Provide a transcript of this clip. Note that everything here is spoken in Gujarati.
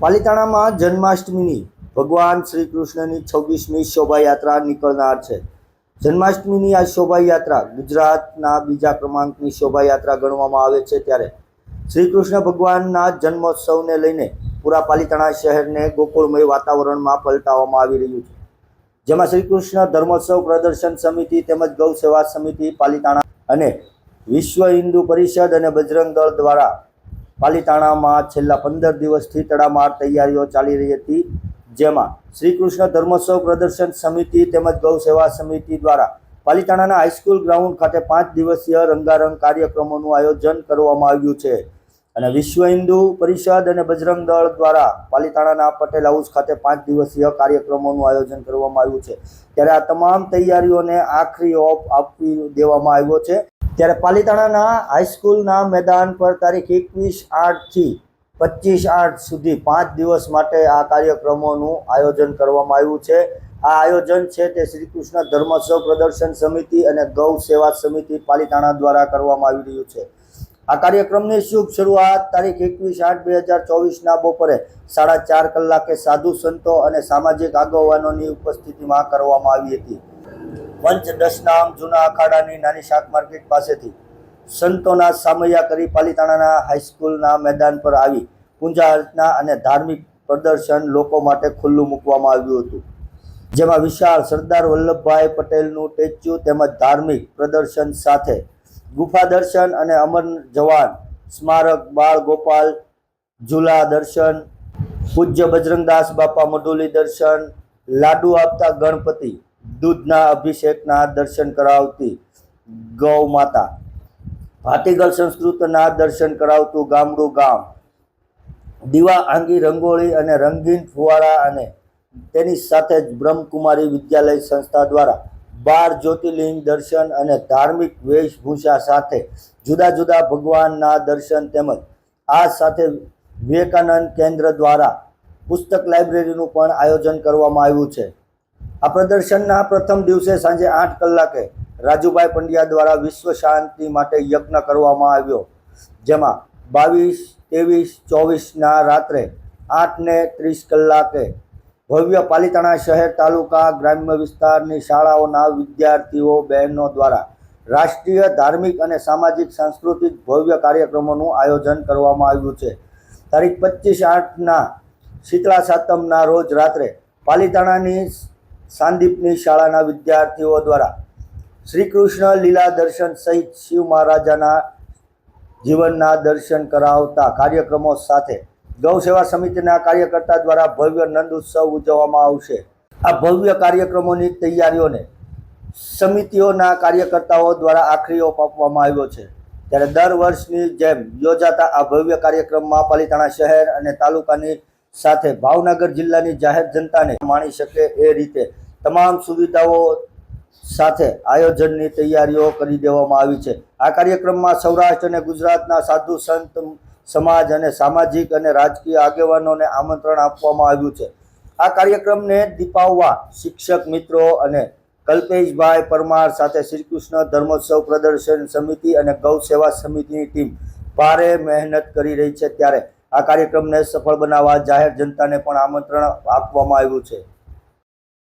પાલિતાણામાં જન્માષ્ટમીની ભગવાન શ્રી કૃષ્ણની છવ્વીસમી શોભાયાત્રા નીકળનાર છે. જન્માષ્ટમીની આ શોભાયાત્રા ગુજરાતના બીજા ક્રમાંકની શોભાયાત્રા ગણવામાં આવે છે ત્યારે શ્રી કૃષ્ણ ભગવાનના જન્મોત્સવને લઈને પૂરા પાલિતાણા શહેરને ગોકુળમય વાતાવરણમાં પલટાવવામાં આવી રહ્યું છે. જેમાં શ્રી કૃષ્ણ ધર્મોત્સવ પ્રદર્શન સમિતિ તેમજ ગૌ સેવા સમિતિ પાલિતાણા અને વિશ્વ હિન્દુ પરિષદ અને બજરંગ દળ દ્વારા પાલિતાણામાં છેલ્લા પંદર દિવસથી તડામાર તૈયારીઓ ચાલી રહી હતી, જેમાં શ્રી કૃષ્ણ ધર્મોત્સવ પ્રદર્શન સમિતિ તેમજ ગૌ સેવા સમિતિ દ્વારા પાલીતાણાના હાઈસ્કૂલ ગ્રાઉન્ડ ખાતે પાંચ દિવસીય રંગારંગ કાર્યક્રમોનું આયોજન કરવામાં આવ્યું છે. અને વિશ્વ હિન્દુ પરિષદ અને બજરંગ દળ દ્વારા પાલિતાણાના પટેલ હાઉસ ખાતે પાંચ દિવસીય કાર્યક્રમોનું આયોજન કરવામાં આવ્યું છે. ત્યારે આ તમામ તૈયારીઓને આખરી ઓપ આપી દેવામાં આવ્યો છે. ત્યારે પાલિતાણાના હાઈસ્કૂલના મેદાન પર તારીખ એકવીસ આઠથી પચીસ આઠ સુધી પાંચ દિવસ માટે આ કાર્યક્રમોનું આયોજન કરવામાં આવ્યું છે. આ આયોજન છે તે શ્રી કૃષ્ણ ધર્મોત્સવ પ્રદર્શન સમિતિ અને ગૌ સેવા સમિતિ પાલિતાણા દ્વારા કરવામાં આવી રહ્યું છે. આ કાર્યક્રમની શુભ શરૂઆત તારીખ એકવીસ આઠ બે હજાર ચોવીસના બપોરે સાડા ચાર કલાકે સાધુ સંતો અને સામાજિક આગેવાનોની ઉપસ્થિતિમાં કરવામાં આવી હતી. પંચ દશનામ જૂના અખાડાની નાની શાક માર્કેટ પાસેથી સંતોના સામૈયા કરી પાલિતાણાના હાઈસ્કૂલના મેદાન પર આવી પૂજા અર્ચના અને ધાર્મિક પ્રદર્શન લોકો માટે ખુલ્લું મૂકવામાં આવ્યું હતું. જેમાં વિશાળ સરદાર વલ્લભભાઈ પટેલનું સ્ટેચ્યુ તેમજ ધાર્મિક પ્રદર્શન સાથે ગુફા દર્શન અને અમર જવાન સ્મારક, બાળ ગોપાલ, ઝુલા દર્શન, પૂજ્ય બજરંગદાસ બાપા મઢુલી દર્શન, લાડુ આપતા ગણપતિ દૂધના અભિષેકના દર્શન કરાવતી ગૌ માતા. ભાતીગળ સંસ્કૃતના દર્શન કરાવતું ગામડું ગામ. દીવા આંગી રંગોળી અને રંગીન ફુવારા અને તેની સાથે જ બ્રહ્મકુમારી વિદ્યાલય સંસ્થા દ્વારા બાર જ્યોતિર્લિંગ દર્શન અને ધાર્મિક વેશભૂષા સાથે જુદા જુદા ભગવાનના દર્શન તેમજ આ સાથે વિવેકાનંદ કેન્દ્ર દ્વારા પુસ્તક લાઇબ્રેરીનું પણ આયોજન કરવામાં આવ્યું છે. આ પ્રદર્શનના પ્રથમ દિવસે સાંજે આઠ કલાકે રાજુભાઈ પંડ્યા દ્વારા વિશ્વ શાંતિ માટે યજ્ઞ કરવામાં આવ્યો, જેમાં બાવીસ, ત્રેવીસ, ચોવીસના રાત્રે આઠ ને ત્રીસ કલાકે ભવ્ય પાલિતાણા શહેર તાલુકા ગ્રામ્ય વિસ્તારની શાળાઓના વિદ્યાર્થીઓ, બહેનો દ્વારા રાષ્ટ્રીય ધાર્મિક અને સામાજિક સાંસ્કૃતિક ભવ્ય કાર્યક્રમોનું આયોજન કરવામાં આવ્યું છે. તારીખ પચીસ આઠના શીતળા સાતમના રોજ રાત્રે પાલિતાણાની સાંદીપની શાળાના વિદ્યાર્થીઓ દ્વારા શ્રી કૃષ્ણ લીલા દર્શન સહિત શિવ મહારાજાના જીવનના દર્શન કરાવતા કાર્યક્રમો સાથે ગૌ સેવા સમિતિના કાર્યકર્તા દ્વારા ભવ્ય નંદ ઉત્સવ ઉજવવામાં આવશે. આ ભવ્ય કાર્યક્રમોની તૈયારીઓને સમિતિઓના કાર્યકર્તાઓ દ્વારા આખરી ઓપ આપવામાં આવ્યો છે. ત્યારે દર વર્ષની જેમ યોજાતા આ ભવ્ય કાર્યક્રમમાં પાલિતાણા શહેર અને તાલુકાની સાથે ભાવનગર જિલ્લાની જાહેર જનતાને માણી શકે એ રીતે તમામ સુવિધાઓ સાથે આયોજનની તૈયારીઓ કરી દેવામાં આવી છે. આ કાર્યક્રમમાં સૌરાષ્ટ્ર અને ગુજરાતના સાધુ સંત, સમાજ અને સામાજિક અને રાજકીય આગેવાનોને આમંત્રણ આપવામાં આવ્યું છે. આ કાર્યક્રમને દીપાવવા શિક્ષક મિત્રો અને કલ્પેશભાઈ પરમાર સાથે શ્રીકૃષ્ણ ધર્મોત્સવ પ્રદર્શન સમિતિ અને ગૌ સેવા સમિતિની ટીમ ભારે મહેનત કરી રહી છે ત્યારે આ કાર્યક્રમને સફળ બનાવવા જાહેર જનતાને પણ આમંત્રણ આપવામાં આવ્યું છે.